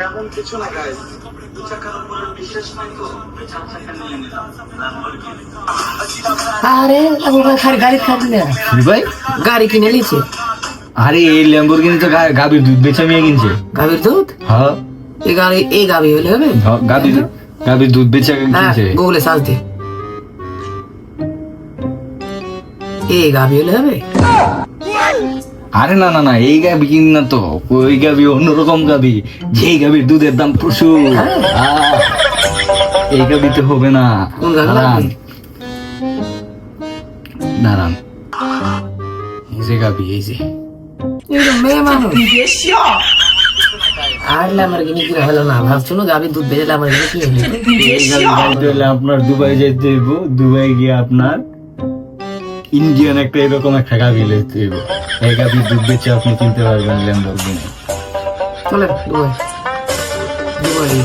তেমন কিছু না ল্যাম্বরগিনি আরে ভাই খালি গাড়ি খাবি না। ভাই? গাড়ি কিনে নিয়েছে। আরে এই ল্যাম্বরগিনি তো গাভীর দুধ বেচে নিয়ে কিনছে। গাভীর দুধ? হ্যাঁ। এই গাড়ি এই গাভী হলে হবে? গাভীর গাভীর দুধ বেচে হ্যাঁ কিনছে। গুগলে সার্চ দে। এই গাভী হলে হবে? আরে না না না এই গাভি কিন না তো ওই গাভি অন্যরকম গাভি যেই গাভির দুধের দাম প্রচুর। আহ, এই হবে না। দাঁড়ান। এই যে গাভি এই যে। তো মেয়ে মানুষ। আর ল্যাম্বরগিনি কিনা হলো না দুধ বেজে ল্যাম্বরগিনি হলে? আপনার দুবাই যেতে হইব দুবাই গিয়ে আপনার ইন্ডিয়ান একটা এরকম একটা গাভি লেতে এই গাভির দুধ বেচে আপনি কিনতে পারবেন ল্যাম্বরগিনি চলেন, দুবাই। দুবাই।